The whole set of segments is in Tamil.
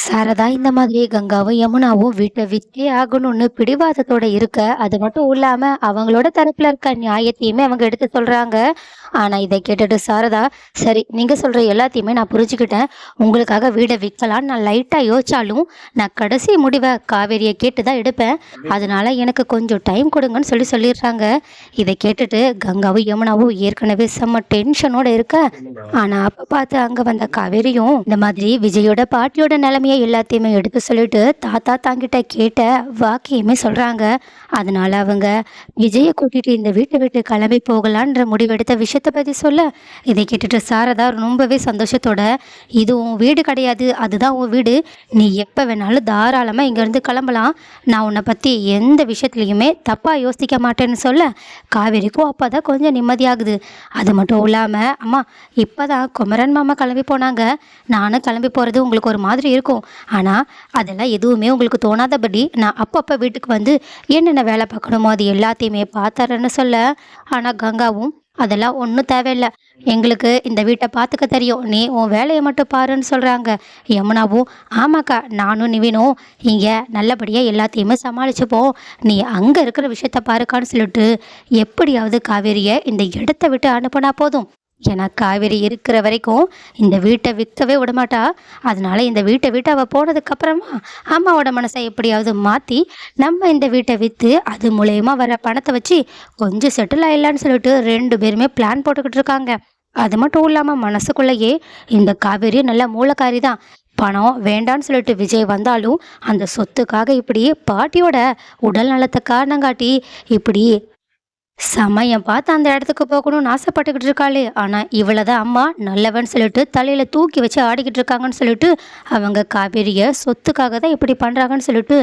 சாரதா இந்த மாதிரி கங்காவும் யமுனாவும் வீட்டை வித்தே ஆகணும்னு பிடிவாதத்தோட இருக்க அது மட்டும் இல்லாம அவங்களோட தரப்புல இருக்க நியாயத்தையுமே அவங்க எடுத்து சொல்றாங்க. ஆனா இதை கேட்டுட்டு சாரதா சரி நீங்க சொல்ற எல்லாத்தையுமே நான் புரிஞ்சுக்கிட்டேன். உங்களுக்காக வீடை விற்கலான்னு நான் லைட்டா யோசிச்சாலும் நான் கடைசி முடிவை காவேரியை கேட்டு தான் எடுப்பேன். அதனால எனக்கு கொஞ்சம் டைம் கொடுங்கன்னு சொல்லி சொல்லிடுறாங்க. இதை கேட்டுட்டு கங்காவும் யமுனாவும் ஏற்கனவே செம்ம டென்ஷனோட இருக்க. ஆனா அப்ப பார்த்து அங்க வந்த காவேரியும் இந்த மாதிரி விஜயோட பாட்டியோட உண்மையை எல்லாத்தையுமே எடுக்க சொல்லிட்டு தாத்தா தாங்கிட்ட கேட்ட வாக்கியமே சொல்கிறாங்க அதனால் அவங்க விஜயை கூட்டிகிட்டு இந்த வீட்டை விட்டு கிளம்பி போகலான்ற முடிவெடுத்த விஷயத்தை பற்றி சொல்ல இதை கேட்டுட்டு சாரதா ரொம்பவே சந்தோஷத்தோட இது உன் வீடு கிடையாது அதுதான் உன் வீடு. நீ எப்போ வேணாலும் தாராளமாக இங்கேருந்து கிளம்பலாம். நான் உன்னை பற்றி எந்த விஷயத்துலையுமே தப்பாக யோசிக்க மாட்டேன்னு சொல்ல காவேரிக்கும் அப்போ தான் கொஞ்சம் நிம்மதியாகுது. அது மட்டும் இல்லாமல் அம்மா இப்போ தான் குமரன் மாமா கிளம்பி போனாங்க. நானும் கிளம்பி போகிறது உங்களுக்கு ஒரு மாதிரி இருக்கும். ஆனால் அதெல்லாம் எதுவுமே உங்களுக்கு தோணாதபடி நான் அப்பப்போ வீட்டுக்கு வந்து என்னென்ன வேலை பார்க்கணுமோ அது எல்லாத்தையுமே பார்த்துறேன்னு சொல்ல. ஆனால் கங்காவும் அதெல்லாம் ஒன்றும் தேவையில்லை. எங்களுக்கு இந்த வீட்டை பார்த்துக்க தெரியும். நீ உன் வேலையை மட்டும் பாருன்னு சொல்கிறாங்க யமுனாவும் ஆமாக்கா நானும் நிவினும் இங்கே நல்லபடியாக எல்லாத்தையுமே சமாளிச்சுப்போம். நீ அங்கே இருக்கிற விஷயத்த பாருக்கான்னு சொல்லிட்டு எப்படியாவது காவேரியை இந்த இடத்த விட்டு அனுப்புனா போதும். ஏன்னா காவேரி இருக்கிற வரைக்கும் இந்த வீட்டை விற்கவே விடமாட்டா. அதனால இந்த வீட்டை விட்டு அவள் போனதுக்கப்புறமா அம்மாவோட மனசை எப்படியாவது மாற்றி நம்ம இந்த வீட்டை விற்று அது மூலயமா வர பணத்தை வச்சு கொஞ்சம் செட்டில் ஆயிடலான்னு சொல்லிட்டு ரெண்டு பேருமே பிளான் போட்டுக்கிட்டு இருக்காங்க. அது மட்டும் இல்லாமல் மனசுக்குள்ளேயே இந்த காவேரி நல்ல மூலக்காரி தான். பணம் வேண்டான்னு சொல்லிட்டு விஜய் வந்தாலும் அந்த சொத்துக்காக இப்படி பாட்டியோட உடல் நலத்தை காரணம் காட்டி இப்படி சமயம் பார்த்து அந்த இடத்துக்கு போகணும்னு ஆசைப்பட்டுக்கிட்டு இருக்காளே. ஆனால் இவளை தான் அம்மா நல்லவன் சொல்லிட்டு தலையில் தூக்கி வச்சு ஆடிக்கிட்டு இருக்காங்கன்னு சொல்லிட்டு அவங்க காவேரியை சொத்துக்காக தான் இப்படி பண்ணுறாங்கன்னு சொல்லிட்டு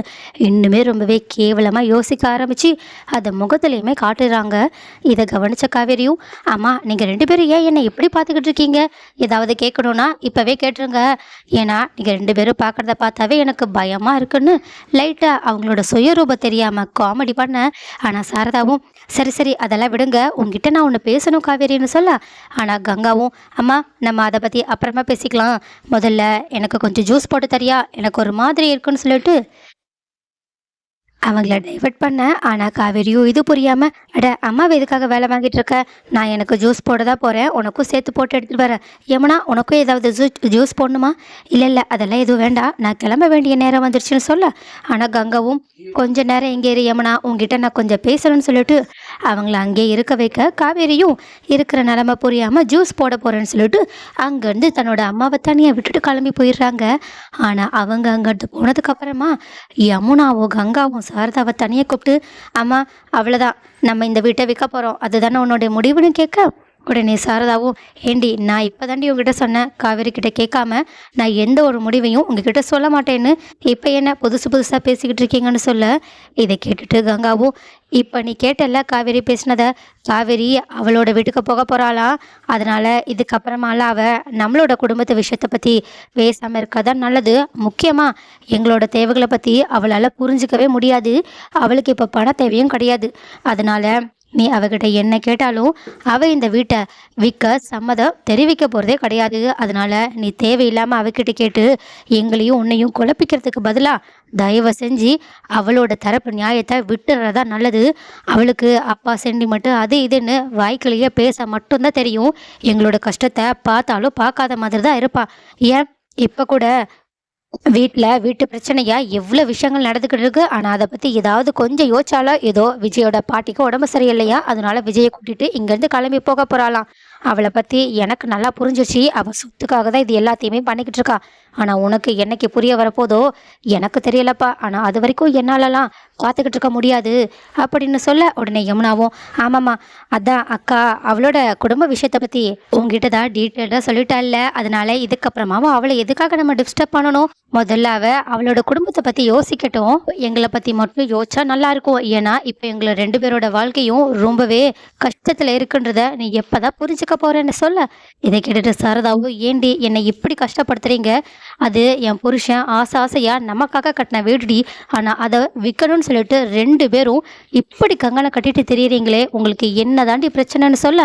இன்னுமே ரொம்பவே கேவலமாக யோசிக்க ஆரம்பித்து அதை முகத்துலையுமே காட்டுறாங்க. இதை கவனித்த காவேரியும் அம்மா நீங்கள் ரெண்டு பேரும் ஏன் என்னை இப்படி பார்த்துக்கிட்டு இருக்கீங்க? ஏதாவது கேட்கணுன்னா இப்போவே கேட்டுருங்க. ஏன்னா நீங்கள் ரெண்டு பேரும் பார்க்குறத பார்த்தாவே எனக்கு பயமாக இருக்குன்னு. லைட்டாக அவங்களோட சுயரூபம் தெரியாமல் காமெடி பண்ண. ஆனால் சாரதாவும் சரி சரி அதெல்லாம் விடுங்க. உங்ககிட்ட நான் ஒன்று பேசணும் காவேரின்னு சொல்ல. ஆனால் கங்காவும் அம்மா நம்ம அதை பற்றி அப்புறமா பேசிக்கலாம். முதல்ல எனக்கு கொஞ்சம் ஜூஸ் போட்டு தரியா? எனக்கு ஒரு மாதிரி இருக்குன்னு சொல்லிட்டு அவங்கள டைவர்ட் பண்ண ஆனால் காவேரியும் இது புரியாமல் அட அம்மாவை எதுக்காக வேலை வாங்கிட்டு இருக்க? நான் எனக்கு ஜூஸ் போட தான் போகிறேன் உனக்கும் சேர்த்து போட்டு எடுத்துகிட்டு வரேன். யமுனா உனக்கும் ஏதாவது ஜூஸ் ஜூஸ் போடணுமா? இல்லை இல்லை அதெல்லாம் எதுவும் வேண்டாம். நான் கிளம்ப வேண்டிய நேரம் வந்துருச்சுன்னு சொல்ல. ஆனால் கங்காவும் கொஞ்ச நேரம் இங்கே இரு யமுனா உங்ககிட்ட நான் கொஞ்சம் பேசணும்னு சொல்லிட்டு அவங்கள அங்கேயே இருக்க வைக்க காவேரியும் இருக்கிற நிலமை புரியாமல் ஜூஸ் போட போகிறேன்னு சொல்லிட்டு அங்கேருந்து தன்னோட அம்மாவை தனியாக விட்டுட்டு கிளம்பி போயிடுறாங்க. ஆனால் அவங்க அங்கேருந்து போனதுக்கப்புறமா யமுனாவோ கங்காவும் சாரதாவை தனியாக கூப்பிட்டு அம்மா அவ்வளோதான் நம்ம இந்த வீட்டை விற்க போகிறோம் அதுதானே உன்னோடைய முடிவுன்னு கேட்க உடனே சாரதாவும் ஏண்டி நான் இப்போ தாண்டி உங்ககிட்ட சொன்னேன் காவேரி கிட்ட கேட்காம நான் எந்த ஒரு முடிவையும் உங்ககிட்ட சொல்ல மாட்டேன்னு இப்போ என்ன புதுசு புதுசாக பேசிக்கிட்டு இருக்கீங்கன்னு சொல்ல? இதை கேட்டுட்டு கங்காவும் இப்போ நீ கேட்டல்ல காவேரி பேசினதை? காவேரி அவளோட வீட்டுக்கு போக போகிறாளாம் அதனால் இதுக்கப்புறமால அவள் நம்மளோட குடும்பத்து விஷயத்தை பற்றி பேசாமல் இருக்காதான் நல்லது. முக்கியமாக எங்களோட தேவைகளை பற்றி அவளால் புரிஞ்சுக்கவே முடியாது. அவளுக்கு இப்போ பண தேவையும் கிடையாது. அதனால் நீ அவகிட்ட என்ன கேட்டாலும் அவ இந்த வீட்டை விற்க சம்மதம் தெரிவிக்க போகிறதே கிடையாது. அதனால் நீ தேவையில்லாமல் அவகிட்ட கேட்டு எங்களையும் உன்னையும் குழப்பிக்கிறதுக்கு பதிலாக தயவு செஞ்சு அவளோட தரப்பு நியாயத்தை விட்டுறதா நல்லது. அவளுக்கு அப்பா சென்டிமெண்ட்டு அது இதுன்னு வாய்க்கிலேயே பேச மட்டும்தான் தெரியும். எங்களோட கஷ்டத்தை பார்த்தாலும் பார்க்காத மாதிரி தான் இருப்பாள் ஏன்? இப்போ கூட வீட்டில் வீட்டு பிரச்சனையா எவ்வளோ விஷயங்கள் நடந்துக்கிட்டு இருக்கு? ஆனால் அதை பற்றி ஏதாவது கொஞ்சம் யோசிச்சாலோ ஏதோ விஜயோட பாட்டிக்கு உடம்பு சரியில்லையா? அதனால விஜயை கூட்டிட்டு இங்கேருந்து கிளம்பி போக போகிறாளாம் அவளை பற்றி எனக்கு நல்லா புரிஞ்சிச்சு அவள் சொத்துக்காக தான் இது எல்லாத்தையுமே பண்ணிக்கிட்டு இருக்கா. ஆனால் உனக்கு என்னைக்கு புரிய வரப்போதோ எனக்கு தெரியலப்பா. ஆனால் அது வரைக்கும் என்னாலலாம் பார்த்துக்கிட்டு இருக்க முடியாது அப்படின்னு சொல்ல உடனே யமுனாவும் ஆமாம்மா அதான் அக்கா அவளோட குடும்ப விஷயத்தை பற்றி உங்ககிட்ட தான் டீட்டெயிலாக சொல்லிட்டால அதனால இதுக்கப்புறமாவும் அவளை எதுக்காக நம்ம டிஸ்டர்ப் பண்ணணும்? முதல்ல அவ அவளோட குடும்பத்தை பற்றி யோசிக்கட்டும். எங்களை பற்றி மட்டும் யோசிச்சா நல்லா இருக்கும். ஏன்னா இப்போ எங்களை ரெண்டு பேரோட வாழ்க்கையும் ரொம்பவே கஷ்டத்தில் இருக்குன்றத நீ எப்போதான் புரிஞ்சுக்க போறேன்னு சொல்ல? இதை கேட்டுட்டு சாரதாவும் ஏண்டி என்னை இப்படி கஷ்டப்படுத்துறீங்க? அது என் புருஷன் ஆசை ஆசையாக நமக்காக கட்டின வீடுடி. ஆனால் அதை விற்கணும்னு சொல்லிட்டு ரெண்டு பேரும் இப்படி கங்கனை கட்டிட்டு தெரியுறீங்களே உங்களுக்கு என்ன தாண்டி பிரச்சனைன்னு சொல்ல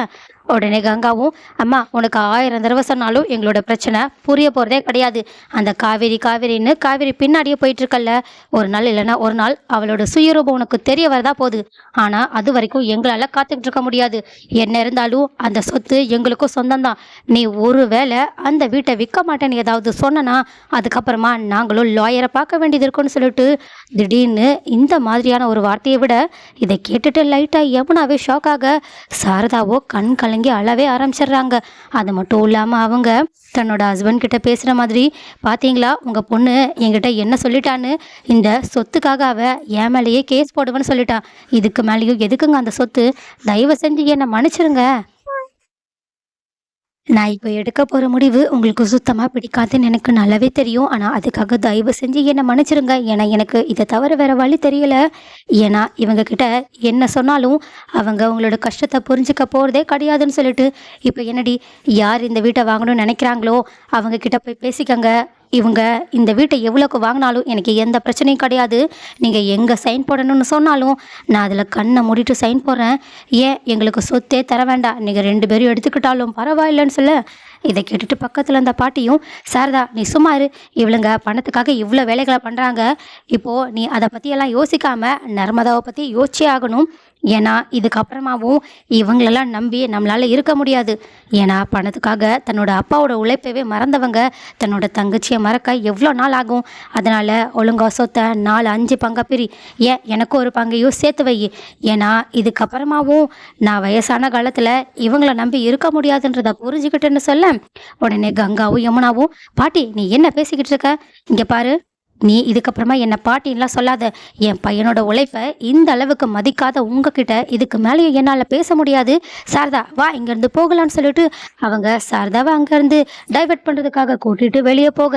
உடனே கங்காவும் அம்மா உனக்கு ஆயிரம் தடவை சொன்னாலும் எங்களோட பிரச்சனை புரிய போகிறதே கிடையாது. அந்த காவேரி காவேரின்னு காவேரி பின்னாடியே போயிட்டுருக்கல்ல. ஒரு நாள் இல்லைன்னா ஒரு நாள் அவளோட சுயரூபம் உனக்கு தெரிய வரதா போகுது. ஆனால் அது வரைக்கும் எங்களால் காத்துக்கிட்டு இருக்க முடியாது. என்ன இருந்தாலும் அந்த சொத்து எங்களுக்கும் சொந்தம்தான். நீ ஒரு வேளை அந்த வீட்டை விற்க மாட்டேன்னு ஏதாவது சொன்னனா அதுக்கப்புறமா நாங்களும் லாயரை பார்க்க வேண்டியது இருக்குன்னு சொல்லிட்டு திடீர்னு இந்த மாதிரியான ஒரு வார்த்தையை விட இதை கேட்டுட்டு லைட்டாக யமுனாவே ஷாக் ஆக சாரதாவோ கண் கலங்கி அழவே ஆரம்பிச்சிடுறாங்க. அது மட்டும் இல்லாமல் அவங்க தன்னோட ஹஸ்பண்ட் கிட்ட பேசுகிற மாதிரி பார்த்தீங்களா உங்கள் பொண்ணு என்கிட்ட என்ன சொல்லிட்டான்னு? இந்த சொத்துக்காக அவ என் மேலேயே கேஸ் போடுவேன்னு சொல்லிட்டான் இதுக்கு மேலேயும் எதுக்குங்க அந்த சொத்து? தயவு செஞ்சு என்னை மன்னிச்சிருங்க. நான் இப்போ எடுக்க போகிற முடிவு உங்களுக்கு சுத்தமாக பிடிக்காதுன்னு எனக்கு நல்லாவே தெரியும். ஆனால் அதுக்காக தயவு செஞ்சு என்னை மன்னிச்சிருங்க. ஏன்னா எனக்கு இதை தவிர வேறு வழி தெரியலை. ஏன்னா இவங்க கிட்ட என்ன சொன்னாலும் அவங்க அவங்களோட கஷ்டத்தை புரிஞ்சுக்க போகிறதே கிடையாதுன்னு சொல்லிட்டு இப்போ என்னடி யார் இந்த வீட்டை வாங்கணும்னு நினைக்கிறாங்களோ அவங்க கிட்ட போய் பேசிக்கங்க. இவங்க இந்த வீட்டை எவ்வளோக்கு வாங்கினாலும் எனக்கு எந்த பிரச்சனையும் கிடையாது. நீங்கள் எங்கே சைன் போடணும்னு சொன்னாலும் நான் அதில் கண்ணை மூடிட்டு சைன் போடுறேன். ஏன்? எங்களுக்கு சொத்தே தர வேண்டாம். நீங்கள் ரெண்டு பேரும் எடுத்துக்கிட்டாலும் பரவாயில்லைன்னு சொல்ல. இதை கேட்டுட்டு பக்கத்தில் இருந்த பாட்டியும் சாரதா நீ சும்மா இரு. இவளுங்க பணத்துக்காக இவ்வளோ வேலைகளை பண்ணுறாங்க இப்போது நீ அதை பற்றியெல்லாம் யோசிக்காமல் நர்மதாவை பற்றி யோசிச்சே ஆகணும். ஏன்னா இதுக்கப்புறமாவும் இவங்களெல்லாம் நம்பி நம்மளால் இருக்க முடியாது. ஏன்னா பணத்துக்காக தன்னோட அப்பாவோட உழைப்பவே மறந்தவங்க. தன்னோட தங்கச்சியை மறக்க எவ்வளோ நாள் ஆகும்? அதனால் ஒழுங்கா சொத்தை நாலு அஞ்சு பங்கா பிரி. ஏன்? எனக்கும் ஒரு பங்கையும் சேர்த்து வை. ஏன்னா இதுக்கப்புறமாவும் நான் வயசான காலத்தில் இவங்கள நம்பி இருக்க முடியாதுன்றதை புரிஞ்சுக்கிட்டேன்னு சொல்ல உடனே கங்காவும் யமுனாவும் பாட்டி நீ என்ன பேசிக்கிட்டு இருக்க? இங்கே பாரு. நீ இதுக்கப்புறமா என்னை பாட்டின்லாம் சொல்லாத. என் பையனோட உழைப்பை இந்த அளவுக்கு மதிக்காத உங்ககிட்ட இதுக்கு மேலேயும் என்னால் பேச முடியாது. சாரதா வா இங்கேருந்து போகலான்னு சொல்லிட்டு அவங்க சாரதாவை அங்கேருந்து டைவர்ட் பண்ணுறதுக்காக கூட்டிகிட்டு வெளியே போக.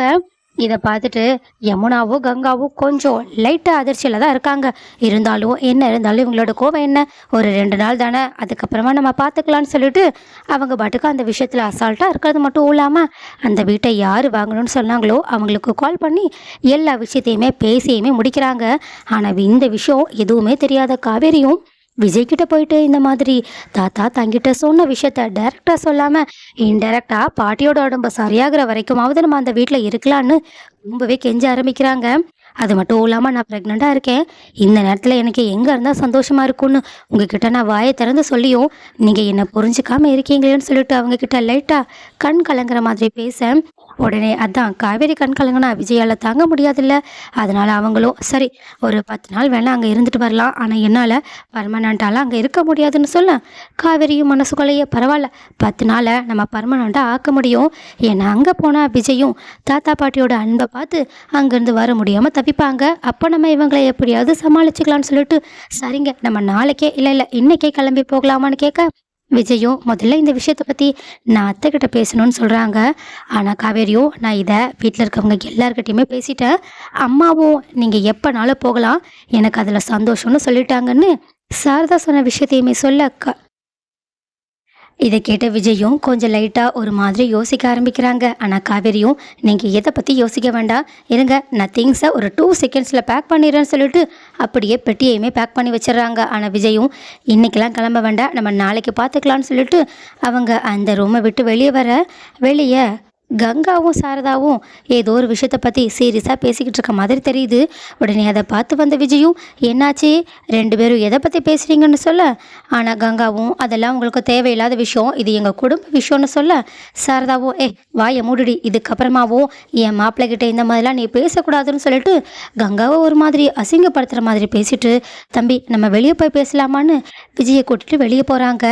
இதை பார்த்துட்டு யமுனாவோ கங்காவோ கொஞ்சம் லைட்டாக அதிர்ச்சியில் தான் இருக்காங்க. இருந்தாலும் என்ன இருந்தாலும் இவங்களோட கோவம் என்ன? ஒரு ரெண்டு நாள் தானே அதுக்கப்புறமா நம்ம பார்த்துக்கலான்னு சொல்லிட்டு அவங்க பாட்டுக்கு அந்த விஷயத்தில் அசால்ட்டாக இருக்கிறது மட்டும் இல்லாமல் அந்த வீட்டை யார் வாங்கணும்னு சொன்னாங்களோ அவங்களுக்கு கால் பண்ணி எல்லா விஷயத்தையுமே பேசியுமே முடிக்கிறாங்க. ஆனால் இந்த விஷயம் எதுவுமே தெரியாத காவேரியும் விஜய்கிட்ட போயிட்டு இந்த மாதிரி தாத்தா தங்கிட்ட சொன்ன விஷயத்த டைரக்டா சொல்லாம இன்டைரக்டா பாட்டியோட உடம்பு சரியாகிற வரைக்குமாவது நம்ம அந்த வீட்டில் இருக்கலான்னு ரொம்பவே கெஞ்ச ஆரம்பிக்கிறாங்க. அது மட்டும் இல்லாமல் நான் ப்ரெக்னெண்ட்டாக இருக்கேன். இந்த நேரத்தில் எனக்கு எங்கே இருந்தால் சந்தோஷமாக இருக்கும்னு உங்ககிட்ட நான் வாயை திறந்து சொல்லியும் நீங்கள் என்னை புரிஞ்சுக்காம இருக்கீங்களேன்னு சொல்லிட்டு அவங்கக்கிட்ட லைட்டாக கண் கலங்குற மாதிரி பேச உடனே அதான் காவேரி கண் கலங்கினா விஜயால் தாங்க முடியாதுல்ல. அதனால் அவங்களும் சரி ஒரு பத்து நாள் வேணால் அங்கே இருந்துட்டு வரலாம். ஆனால் என்னால் பர்மனண்ட்டாலாம் அங்கே இருக்க முடியாதுன்னு சொல்ல காவேரியும் மனசுக்குள்ளேயே பரவாயில்ல பத்து நாளை நம்ம பர்மனண்ட்டாக ஆக்க முடியும். ஏன்னா அங்கே போனால் விஜயும் தாத்தா பாட்டியோட அன்பை பார்த்து அங்கேருந்து வர முடியாமல் தவிப்பாங்க. அப்போ நம்ம இவங்களை எப்படியாவது சமாளிச்சுக்கலாம்னு சொல்லிட்டு சரிங்க நம்ம நாளைக்கே இல்லை இல்லை இன்னைக்கே கிளம்பி போகலாமான்னு கேட்க விஜயும் முதல்ல இந்த விஷயத்தை பற்றி நான் அத்தைக்கிட்ட பேசணும்னு சொல்கிறாங்க ஆனால் காவேரியும் நான் இதை வீட்டில் இருக்கவங்க எல்லாருக்கிட்டையுமே பேசிட்டேன். அம்மாவும் நீங்கள் எப்போனாலும் போகலாம். எனக்கு அதில் சந்தோஷம்னு சொல்லிட்டாங்கன்னு சாரதா சொன்ன விஷயத்தையுமே சொல்ல க இதை கேட்ட விஜயும் கொஞ்சம் லைட்டாக ஒரு மாதிரி யோசிக்க ஆரம்பிக்கிறாங்க. ஆனால் காவேரியும் நீங்கள் எதை பற்றி யோசிக்க வேண்டாம். இருங்க நான் திங்ஸை ஒரு டூ செகண்ட்ஸில் பேக் பண்ணிடுறேன்னு சொல்லிட்டு அப்படியே பெட்டியையுமே பேக் பண்ணி வச்சிடுறாங்க. ஆனால் விஜயும் இன்றைக்கெல்லாம் கிளம்ப வேண்டாம். நம்ம நாளைக்கு பார்த்துக்கலான்னு சொல்லிட்டு அவங்க அந்த ரூமை விட்டு வெளியே வர வெளியே கங்காவும் சாரதாவும் ஏதோ ஒரு விஷயத்தை பற்றி சீரியஸாக பேசிக்கிட்டு இருக்க மாதிரி தெரியுது. உடனே அதை பார்த்து வந்த விஜயும் என்னாச்சு? ரெண்டு பேரும் எதை பற்றி பேசுகிறீங்கன்னு சொல்ல? ஆனால் கங்காவும் அதெல்லாம் உங்களுக்கு தேவையில்லாத விஷயம். இது எங்கள் குடும்ப விஷயம்னு சொல்ல? சாரதாவும் ஏ வாய மூடிடி. இதுக்கப்புறமாவும் என் மாப்பிள்ளைகிட்ட இந்த மாதிரிலாம் நீ பேசக்கூடாதுன்னு சொல்லிட்டு கங்காவை ஒரு மாதிரி அசிங்கப்படுத்துகிற மாதிரி பேசிட்டு தம்பி நம்ம வெளியே போய் பேசலாமான்னு? விஜயை கூட்டிட்டு வெளியே போகிறாங்க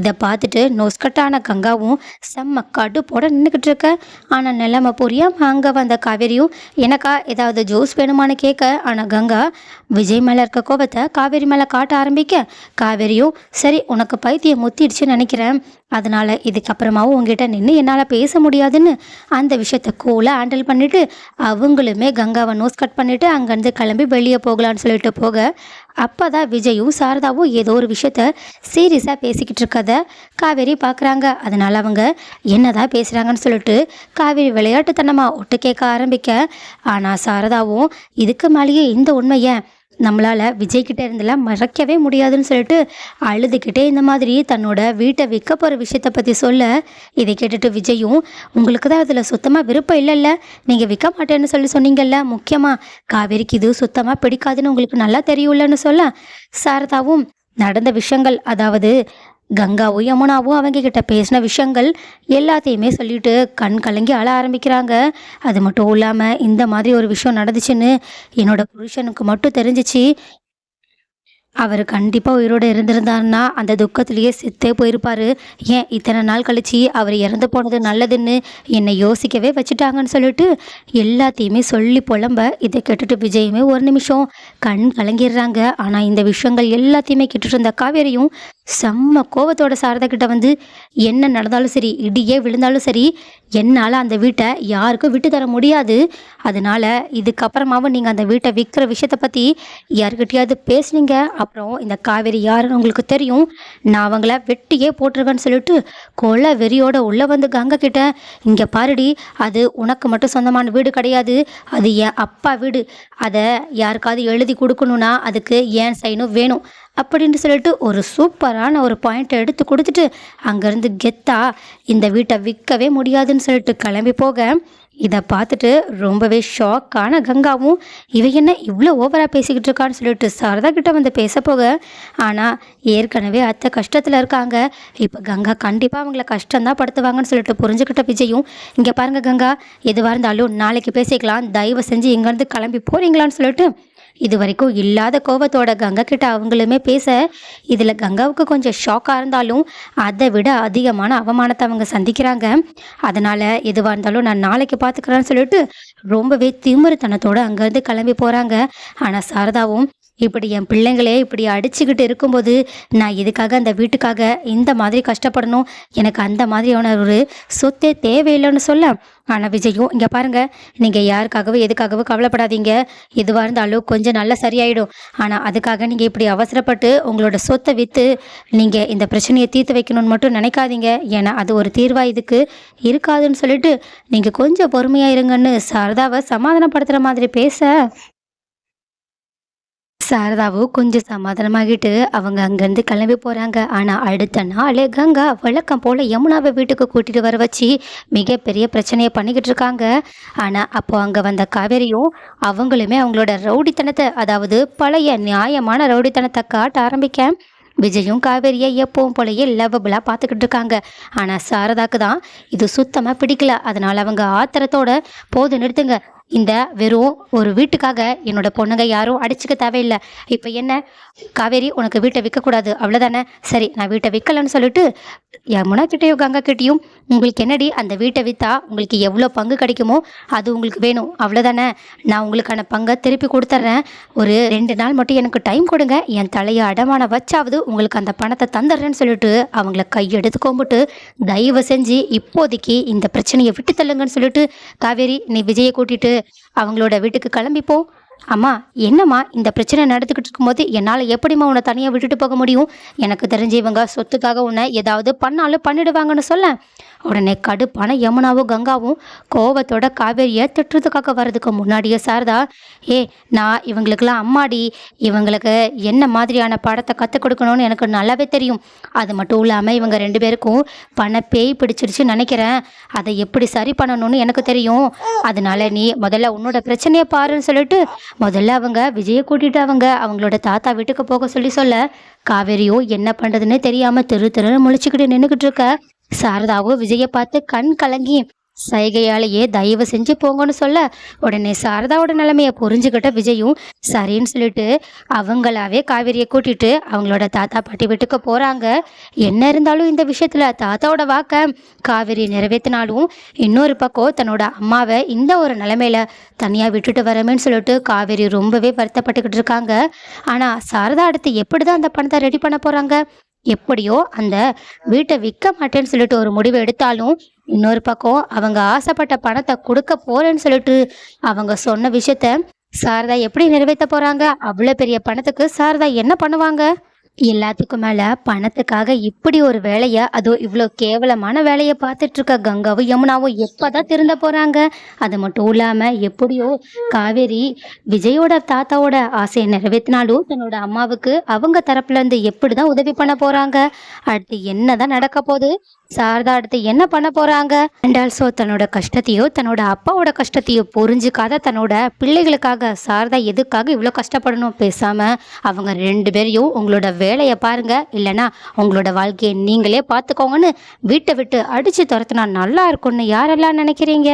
இதை பார்த்துட்டு நொஸ்கட்டான கங்காவும் செம்ம கடுப்போட நின்றுக்கிட்டு இருக்க. ஆனால் நிலைமை புரியாமல் அங்கே வந்த காவேரியும் எனக்கா ஏதாவது ஜூஸ் வேணுமான்னு கேட்க ஆனால் கங்கா விஜய் மேலே இருக்க கோபத்தை காவேரி மேலே காட்ட ஆரம்பிக்க காவேரியும் சரி உனக்கு பைத்தியம் முத்திடுச்சுன்னு நினைக்கிறேன். அதனால் இதுக்கப்புறமாவும் உங்ககிட்ட நின்று என்னால் பேச முடியாதுன்னு அந்த விஷயத்த கூலாக ஹேண்டில் பண்ணிவிட்டு அவங்களுமே கங்காவை நோஸ் கட் பண்ணிவிட்டு அங்கேருந்து கிளம்பி வெளியே போகலான்னு சொல்லிட்டு போக அப்போ தான் விஜயும் சாரதாவும் ஏதோ ஒரு விஷயத்த சீரியஸாக பேசிக்கிட்டு இருக்கத காவேரி பார்க்குறாங்க அதனால் அவங்க என்னதான் பேசுகிறாங்கன்னு சொல்லிட்டு காவேரி விளையாட்டுத்தனமாக ஒட்டு கேட்க ஆரம்பிக்க. ஆனால் சாரதாவும் இதுக்கு மேலேயே இந்த உண்மையை நம்மளால் விஜய்கிட்ட இருந்தெல்லாம் மறைக்கவே முடியாதுன்னு சொல்லிட்டு அழுதுகிட்டே இந்த மாதிரி தன்னோட வீட்டை விற்க போகிற விஷயத்தை பற்றி சொல்ல இதை கேட்டுட்டு விஜயும் உங்களுக்கு தான் அதில் சுத்தமாக விருப்பம் இல்லைல்ல? நீங்கள் விற்க மாட்டேன்னு சொல்லி சொன்னீங்கல்ல? முக்கியமாக காவேரிக்கு இது சுத்தமாக பிடிக்காதுன்னு உங்களுக்கு நல்லா தெரியும்லன்னு சொல்ல? சாரதாவும் நடந்த விஷயங்கள் அதாவது கங்காவும் யமுனாவும் அவங்க கிட்ட பேசின விஷயங்கள் எல்லாத்தையுமே சொல்லிட்டு கண் கலங்கி அழ ஆரம்பிக்கிறாங்க. அது மட்டும் இல்லாமல் இந்த மாதிரி ஒரு விஷயம் நடந்துச்சுன்னு என்னோட புருஷனுக்கு மட்டும் தெரிஞ்சிச்சு. அவர் கண்டிப்பாக உயிரோடு இருந்திருந்தாருன்னா அந்த துக்கத்திலேயே செத்தே போயிருப்பார். ஏன் இத்தனை நாள் கழிச்சு அவர் இறந்து போனது நல்லதுன்னு என்னை யோசிக்கவே வச்சுட்டாங்கன்னு சொல்லிட்டு எல்லாத்தையுமே சொல்லி புலம்ப இதை கேட்டுட்டு விஜயுமே ஒரு நிமிஷம் கண் கலங்கிடுறாங்க. ஆனால் இந்த விஷயங்கள் எல்லாத்தையுமே கேட்டுட்டு இருந்த காவேரியும் செம்ம கோபத்தோட சாரதாக்கிட்ட வந்து என்ன நடந்தாலும் சரி இடியே விழுந்தாலும் சரி என்னால் அந்த வீட்டை யாருக்கும் விட்டு தர முடியாது. அதனால இதுக்கப்புறமாவும் நீங்கள் அந்த வீட்டை விற்கிற விஷயத்தை பற்றி யாருக்கிட்டையாவது பேசுனீங்க? அப்புறம் இந்த காவேரி யாருன்னு உங்களுக்கு தெரியும். நான் அவங்கள வெட்டியே போட்டிருக்கேன்னு சொல்லிட்டு கொலை வெறியோட உள்ளே வந்து கங்கை கிட்ட இங்கே பாருடி அது உனக்கு மட்டும் சொந்தமான வீடு கிடையாது. அது என் அப்பா வீடு. அதை யாருக்காவது எழுதி கொடுக்கணுன்னா அதுக்கு ஏன் சைனும் வேணும். அப்படின்னு சொல்லிட்டு ஒரு சூப்பரான ஒரு பாயிண்ட்டை எடுத்து கொடுத்துட்டு அங்கேருந்து கெத்தா இந்த வீட்டை விற்கவே முடியாதுன்னு சொல்லிட்டு கிளம்பி போக இதை பார்த்துட்டு ரொம்பவே ஷாக்கான கங்காவும் இவ என்ன இவ்வளோ ஓவராக பேசிக்கிட்டு இருக்கான்னு சொல்லிட்டு சாரதா கிட்ட வந்து பேச போக ஆனால் ஏற்கனவே அத்தை கஷ்டத்தில் இருக்காங்க. இப்போ கங்கா கண்டிப்பாக அவங்கள கஷ்டம்தான் படுத்துவாங்கன்னு சொல்லிட்டு புரிஞ்சுக்கிட்ட விஜயும் இங்கே பாருங்க கங்கா எதுவாக இருந்தாலும் நாளைக்கு பேசிக்கலாம் தயவு செஞ்சு இங்கேருந்து கிளம்பி போகிறீங்களான்னு சொல்லிட்டு இது வரைக்கும் இல்லாத கோபத்தோட கங்கா கிட்ட அவங்களுமே பேச இதில் கங்காவுக்கு கொஞ்சம் ஷாக்காக இருந்தாலும் அதை விட அதிகமான அவமானத்தை அவங்க சந்திக்கிறாங்க. அதனால் எதுவாக இருந்தாலும் நான் நாளைக்கு பார்த்துக்கிறேன்னு சொல்லிட்டு ரொம்பவே திமிருத்தனத்தோடு அங்கேருந்து கிளம்பி போகிறாங்க ஆனால் சாரதாவும் இப்படி என் பிள்ளைங்களே இப்படி அடிச்சுக்கிட்டு இருக்கும்போது நான் இதுக்காக அந்த வீட்டுக்காக இந்த மாதிரி கஷ்டப்படணும்? எனக்கு அந்த மாதிரியான ஒரு சொத்தே தேவையில்லைன்னு சொல்ல. ஆனால் விஜயும் இங்கே பாருங்கள் நீங்கள் யாருக்காகவும் எதுக்காகவும் கவலைப்படாதீங்க. எதுவாக இருந்தாலும் கொஞ்சம் நல்லா சரியாயிடும். ஆனால் அதுக்காக நீங்கள் இப்படி அவசரப்பட்டு உங்களோட சொத்தை விற்று நீங்கள் இந்த பிரச்சனையை தீர்த்து வைக்கணும்னு மட்டும் நினைக்காதீங்க. ஏன்னா அது ஒரு தீர்வாக இதுக்கு இருக்காதுன்னு சொல்லிட்டு நீங்கள் கொஞ்சம் பொறுமையாக இருங்கன்னு சாரதாவை சமாதானப்படுத்துகிற மாதிரி பேச. சாரதாவும் கொஞ்சம் சமாதானமாகிட்டு அவங்க அங்கேருந்து கிளம்பி போகிறாங்க ஆனால் அடுத்த நாள் கங்கா வழக்கம் போல் யமுனாவை வீட்டுக்கு கூட்டிகிட்டு வர வச்சு மிகப்பெரிய பிரச்சனையை பண்ணிக்கிட்டு இருக்காங்க. ஆனால் அப்போ அங்கே வந்த காவேரியும் அவங்களுமே அவங்களோட ரவுடித்தனத்தை அதாவது பழைய நியாயமான ரவுடித்தனத்தை காட்ட ஆரம்பிக்க விஜயும் காவேரியை எப்பவும் போலயே லவ்வபிளாக பார்த்துக்கிட்டு இருக்காங்க. ஆனால் சாரதாக்கு தான் இது சுத்தமாக பிடிக்கல. அதனால் அவங்க ஆத்திரத்தோட போது நிறுத்துங்க. இந்த வெறும் ஒரு வீட்டுக்காக என்னோட பொண்ணுங்க யாரும் அடிச்சுக்க தேவையில்லை. இப்போ என்ன? காவேரி உனக்கு வீட்டை விற்கக்கூடாது அவ்வளோதானே சரி நான் வீட்டை விற்கலன்னு சொல்லிட்டு யமுனா கிட்டேயும் கங்கா கிட்டேயும் உங்களுக்கு என்னடி அந்த வீட்டை விற்றா உங்களுக்கு எவ்வளோ பங்கு கிடைக்குமோ அது உங்களுக்கு வேணும். அவ்வளோதானே நான் உங்களுக்கான பங்கை திருப்பி கொடுத்துட்றேன் ஒரு ரெண்டு நாள் மட்டும் எனக்கு டைம் கொடுங்க. என் தலையை அடமான வச்சாவது உங்களுக்கு அந்த பணத்தை தந்துடுறேன்னு சொல்லிட்டு அவங்கள கையெடுத்து கும்பிட்டு தயவு செஞ்சு இப்போதைக்கு இந்த பிரச்சனையை விட்டு தள்ளுங்கன்னு சொல்லிட்டு காவேரி நீ விஜயை கூட்டிகிட்டு அவங்களோட வீட்டுக்கு கிளம்பிப்போ. அம்மா என்னம்மா இந்த பிரச்சனை நடந்துக்கிட்டு இருக்கும்போது என்னால் எப்படிம்மா உன்னை தனியாக விட்டுட்டு போக முடியும்? எனக்கு தெரிஞ்சு இவங்க சொத்துக்காக உன்னை ஏதாவது பண்ணாலும் பண்ணிடுவாங்கன்னு சொல்ல உடனே கடுப்பான யமுனாவும் கங்காவும் கோவத்தோட காவேரியை திட்டுறதுக்காக வர்றதுக்கு முன்னாடியே சாரதா ஏ நான் இவங்களுக்கெல்லாம் அம்மாடி இவங்களுக்கு என்ன மாதிரியான பாடத்தை கற்றுக் கொடுக்கணும்னு எனக்கு நல்லாவே தெரியும். அது மட்டும் இல்லாமல் இவங்க ரெண்டு பேருக்கும் பண பேய் பிடிச்சிருச்சு நினைக்கிறேன். அதை எப்படி சரி பண்ணணும்னு எனக்கு தெரியும். அதனால நீ முதல்ல உன்னோட பிரச்சனையை பாருன்னு சொல்லிட்டு முதல்ல அவங்க விஜயை கூட்டிட்டு அவங்க அவங்களோட தாத்தா வீட்டுக்கு போக சொல்லி சொல்ல காவேரியோ என்ன பண்ணுறதுன்னு தெரியாமல் திரு திருன்னு முழிச்சுக்கிட்டு நின்றுக்கிட்டு இருக்க. சாரதாவோ விஜயை பார்த்து கண் கலங்கி சைகையாலேயே தயவு செஞ்சு போங்கன்னு சொல்ல உடனே சாரதாவோட நிலைமையை புரிஞ்சுக்கிட்ட விஜயும் சரின்னு சொல்லிட்டு அவங்களாவே காவேரியை கூட்டிட்டு அவங்களோட தாத்தா பாட்டி வீட்டுக்கு போகிறாங்க என்ன இருந்தாலும் இந்த விஷயத்தில் தாத்தாவோட வாக்க காவேரி நிறைவேற்றினாலும் இன்னொரு பக்கம் தன்னோட அம்மாவை இந்த ஒரு நிலைமையில தனியாக விட்டுட்டு வரமேன்னு சொல்லிட்டு காவேரி ரொம்பவே வருத்தப்பட்டுக்கிட்டு இருக்காங்க. ஆனால் சாரதா அடுத்து எப்படி தான் அந்த பணத்தை ரெடி பண்ண போகிறாங்க எப்படியோ அந்த வீட்டை விற்க மாட்டேன்னு சொல்லிட்டு ஒரு முடிவு எடுத்தாலும் இன்னொரு பக்கம் அவங்க ஆசைப்பட்ட பணத்தை கொடுக்க போறேன்னு சொல்லிட்டு அவங்க சொன்ன விஷயத்த சாரதா எப்படி நிறைவேற்ற போறாங்க? அவ்வளோ பெரிய பணத்துக்கு சாரதா என்ன பண்ணுவாங்க? எல்லாத்துக்கும் மேல பணத்துக்காக இப்படி ஒரு வேலைய அதோ இவ்வளோ கேவலமான வேலையை பார்த்துட்டு இருக்க கங்காவும் யமுனாவும் எப்பதான் திருந்த போறாங்க? அது மட்டும் இல்லாம எப்படியோ காவேரி விஜயோட தாத்தாவோட ஆசையை நிறைவேற்றினாலும் தன்னோட அம்மாவுக்கு அவங்க தரப்புல இருந்து எப்படிதான் உதவி பண்ண போறாங்க? அடுத்து என்னதான் நடக்க போகுது? சாரதா அடுத்து என்ன பண்ண போறாங்க? ரெண்டால்சோ தன்னோட கஷ்டத்தையோ தன்னோட அப்பாவோட கஷ்டத்தையோ புரிஞ்சுக்காத தன்னோட பிள்ளைகளுக்காக சாரதா எதுக்காக இவ்வளோ கஷ்டப்படணும் பேசாம அவங்க ரெண்டு பேரையும் உங்களோட வேலையை பாருங்க. இல்லைன்னா உங்களோட வாழ்க்கையை நீங்களே பார்த்துக்கோங்கன்னு வீட்டை விட்டு அடிச்சு துரத்துனா நல்லா இருக்கும்னு யாரெல்லாம் நினைக்கிறீங்க?